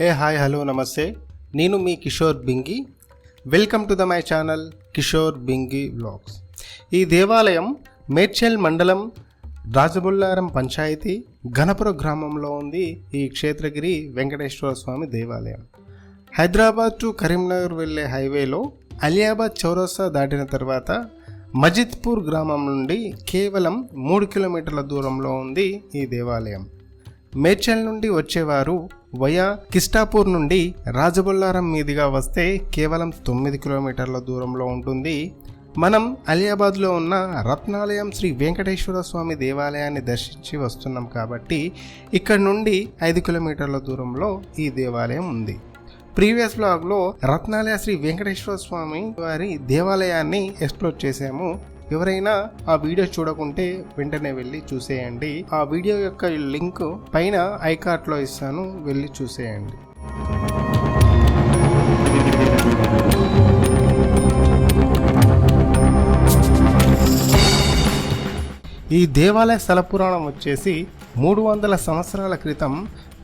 Hey hi hello నమస్తే. నేను మీ Kishore Bingi. Welcome to the my channel Kishore Bingi vlogs ఈ దేవాలయం మేడ్చల్ మండలం రాజబుల్లారం పంచాయతీ ఘనపుర గ్రామంలో ఉంది. ఈ క్షేత్రగిరి వెంకటేశ్వర స్వామి దేవాలయం. హైదరాబాద్ టు కరీంనగర్ వెళ్ళే హైవేలో అలియాబాద్ చౌరస్తా దాటిన తర్వాత మజిద్పూర్ గ్రామం నుండి కేవలం మూడు కిలోమీటర్ల దూరంలో ఉంది ఈ దేవాలయం. మేడ్చల్ నుండి వచ్చేవారు వయా కిస్టాపూర్ నుండి రాజబొల్లారం మీదుగా వస్తే కేవలం తొమ్మిది కిలోమీటర్ల దూరంలో ఉంటుంది. మనం అలియాబాద్లో ఉన్న రత్నాలయం శ్రీ వెంకటేశ్వర స్వామి దేవాలయాన్ని దర్శించి వస్తున్నాం కాబట్టి ఇక్కడ నుండి ఐదు కిలోమీటర్ల దూరంలో ఈ దేవాలయం ఉంది. ప్రీవియస్ బ్లాగ్లో రత్నాలయ శ్రీ వెంకటేశ్వర స్వామి వారి దేవాలయాన్ని ఎక్స్ప్లోర్ చేసాము ఎవరైనా ఆ వీడియో చూడకుంటే వెంటనే వెళ్ళి చూసేయండి. ఆ వీడియో యొక్క లింక్ పైన ఐకార్ట్లో ఇస్తాను. వెళ్ళి చూసేయండి. ఈ దేవాలయ స్థల పురాణం వచ్చేసి మూడు వందల సంవత్సరాల క్రితం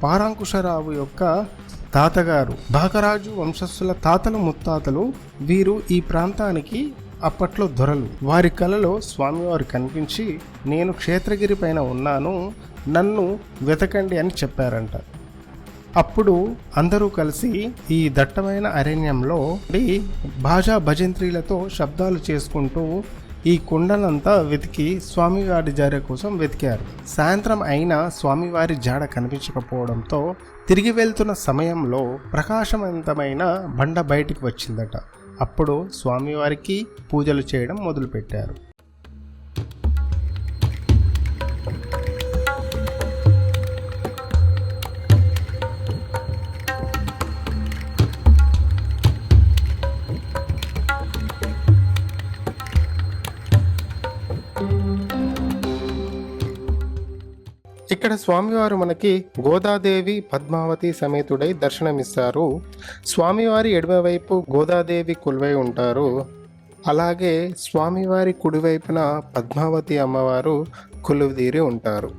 పారాంకుశరావు యొక్క తాతగారు. బాకరాజు వంశస్థుల తాతలు ముత్తాతలు వీరు ఈ ప్రాంతానికి అప్పట్లో దొరలు. వారి కలలో స్వామివారు కనిపించి నేను క్షేత్రగిరి పైన ఉన్నాను నన్ను వెతకండి అని చెప్పారంట. అప్పుడు అందరూ కలిసి ఈ దట్టమైన అరణ్యంలో భాషా భజంత్రీలతో శబ్దాలు చేసుకుంటూ ఈ కొండలంతా వెతికి స్వామివారి జాడ కోసం వెతికారు. సాయంత్రం అయినా స్వామివారి జాడ కనిపించకపోవడంతో తిరిగి వెళ్తున్న సమయంలో ప్రకాశవంతమైన బండ బయటికి వచ్చిందట. అప్పుడు స్వామివారికి పూజలు చేయడం మొదలుపెట్టారు. ఇక్కడ స్వామివారు మనకి గోదాదేవి పద్మావతి సమేతుడై దర్శనమిస్తారు. స్వామివారి ఎడమవైపు గోదాదేవి కొలువై ఉంటారు. అలాగే స్వామివారి కుడివైపున పద్మావతి అమ్మవారు కొలువుదీరి ఉంటారు.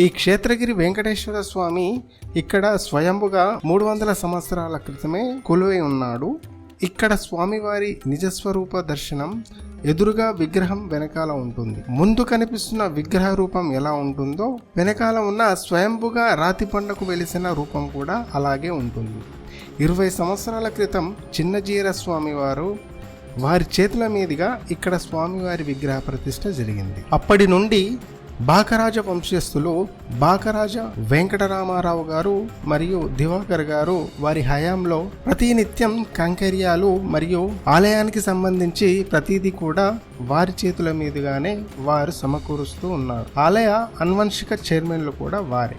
ఈ క్షేత్రగిరి వెంకటేశ్వర స్వామి ఇక్కడ స్వయంభుగా మూడు వందల సంవత్సరాల క్రితమే కొలువై ఉన్నాడు. ఇక్కడ స్వామివారి నిజస్వరూప దర్శనం ఎదురుగా విగ్రహం వెనకాల ఉంటుంది. ముందు కనిపిస్తున్న విగ్రహ రూపం ఎలా ఉంటుందో వెనకాల ఉన్న స్వయంభుగా రాతి పండకు వెలిసిన రూపం కూడా అలాగే ఉంటుంది. ఇరవై సంవత్సరాల క్రితం చిన్నజీర స్వామివారు వారి చేతుల మీదుగా ఇక్కడ స్వామివారి విగ్రహ ప్రతిష్ట జరిగింది. అప్పటి నుండి బాకరాజ వంశస్థులు బాకరాజ వెంకటరామారావు గారు మరియు దివాకర్ గారు వారి హయాంలో ప్రతినిత్యం కంకర్యాలు మరియు ఆలయానికి సంబంధించి ప్రతిదీ కూడా వారి చేతుల మీదుగానే వారు సమకూరుస్తూ ఉన్నారు. ఆలయ అన్వంశిక చైర్మన్లు కూడా వారే.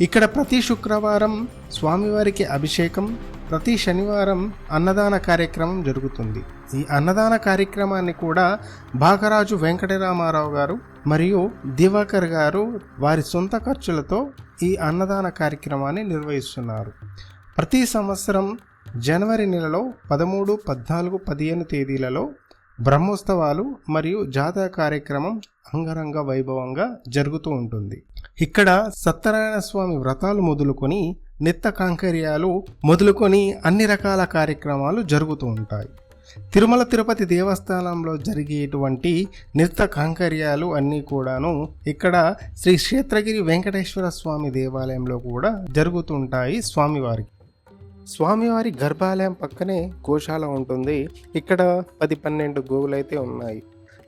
ఇక్కడ ప్రతి శుక్రవారం స్వామివారికి అభిషేకం ప్రతి శనివారం అన్నదాన కార్యక్రమం జరుగుతుంది. ఈ అన్నదాన కార్యక్రమాన్ని కూడా భాగరాజు వెంకటరామారావు గారు మరియు దివాకర్ గారు వారి సొంత ఖర్చులతో ఈ అన్నదాన కార్యక్రమాన్ని నిర్వహిస్తున్నారు. ప్రతి సంవత్సరం జనవరి నెలలో పదమూడు పద్నాలుగు పదిహేను తేదీలలో బ్రహ్మోత్సవాలు మరియు జాతర కార్యక్రమం అంగరంగ వైభవంగా జరుగుతూ ఉంటుంది. ఇక్కడ సత్యనారాయణ స్వామి వ్రతాలు మొదలుకొని నిత్త కాంకర్యాలు మొదలుకొని అన్ని రకాల కార్యక్రమాలు జరుగుతూ ఉంటాయి. తిరుమల తిరుపతి దేవస్థానంలో జరిగేటువంటి నృత్య కాంకర్యాలు అన్నీ కూడాను ఇక్కడ శ్రీ క్షేత్రగిరి వెంకటేశ్వర స్వామి దేవాలయంలో కూడా జరుగుతుంటాయి స్వామివారికి. స్వామివారి గర్భాలయం పక్కనే గోశాల ఉంటుంది. ఇక్కడ పది పన్నెండు గోవులైతే ఉన్నాయి.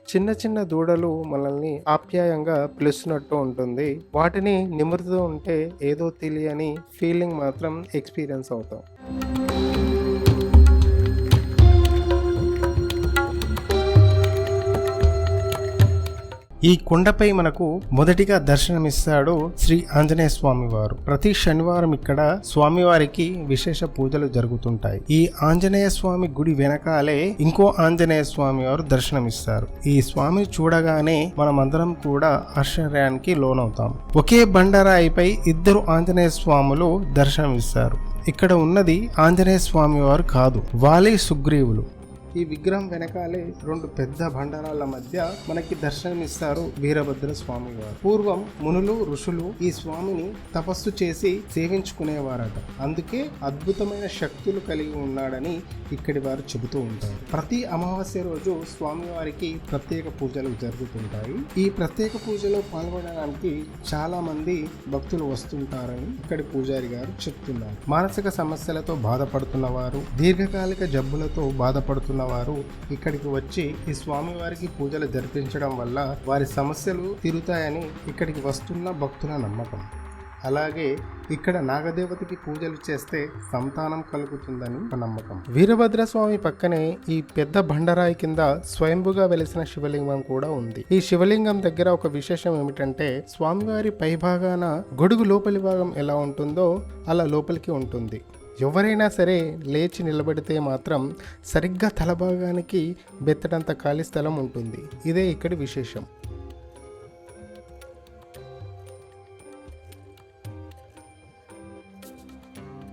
చిన్న చిన్న దూడలు మనల్ని ఆప్యాయంగా పిలుస్తున్నట్టు ఉంటుంది. వాటిని నిమురుతూ ఉంటే ఏదో తెలియని ఫీలింగ్ మాత్రం ఎక్స్పీరియన్స్ అవుతాం. ఈ కొండపై మనకు మొదటిగా దర్శనమిస్తాడు శ్రీ ఆంజనేయ స్వామి వారు. ప్రతి శనివారం ఇక్కడ స్వామివారికి విశేష పూజలు జరుగుతుంటాయి. ఈ ఆంజనేయ స్వామి గుడి వెనకాలే ఇంకో ఆంజనేయ స్వామి వారు దర్శనమిస్తారు. ఈ స్వామిని చూడగానే మనమందరం కూడా ఆశ్చర్యానికి లోనవుతాం. ఒకే బండరాయిపై ఇద్దరు ఆంజనేయ స్వాములు దర్శనమిస్తారు. ఇక్కడ ఉన్నది ఆంజనేయ స్వామి వారు కాదు వాలి సుగ్రీవులు. ఈ విగ్రహం వెనకాలే రెండు పెద్ద బండరాల మధ్య మనకి దర్శనమిస్తారు వీరభద్ర స్వామి వారు. పూర్వం మునులు ఋషులు ఈ స్వామిని తపస్సు చేసి సేవించుకునేవారట. అందుకే అద్భుతమైన శక్తులు కలిగి ఉన్నాడని ఇక్కడి వారు చెబుతూ ఉంటారు. ప్రతి అమావాస్య రోజు స్వామివారికి ప్రత్యేక పూజలు జరుగుతుంటాయి. ఈ ప్రత్యేక పూజలో పాల్గొనడానికి చాలా మంది భక్తులు వస్తుంటారని ఇక్కడి పూజారి గారు చెప్తున్నారు. మానసిక సమస్యలతో బాధపడుతున్న వారు దీర్ఘకాలిక జబ్బులతో బాధపడుతున్న వారు ఇక్కడికి వచ్చి ఈ స్వామివారికి పూజలు జరిపించడం వల్ల వారి సమస్యలు తీరుతాయని ఇక్కడికి వస్తున్న భక్తుల నమ్మకం. అలాగే ఇక్కడ నాగదేవతకి పూజలు చేస్తే సంతానం కలుగుతుందని నమ్మకం. వీరభద్ర స్వామి పక్కనే ఈ పెద్ద బండరాయి కింద స్వయంభుగా వెలిసిన శివలింగం కూడా ఉంది. ఈ శివలింగం దగ్గర ఒక విశేషం ఏమిటంటే స్వామివారి పైభాగాన గొడుగు లోపలి భాగం ఎలా ఉంటుందో అలా లోపలికి ఉంటుంది. ఎవరైనా సరే లేచి నిలబడితే మాత్రం సరిగ్గా తలభాగానికి బెత్తడంత ఖాళీ స్థలం ఉంటుంది. ఇదే ఇక్కడి విశేషం.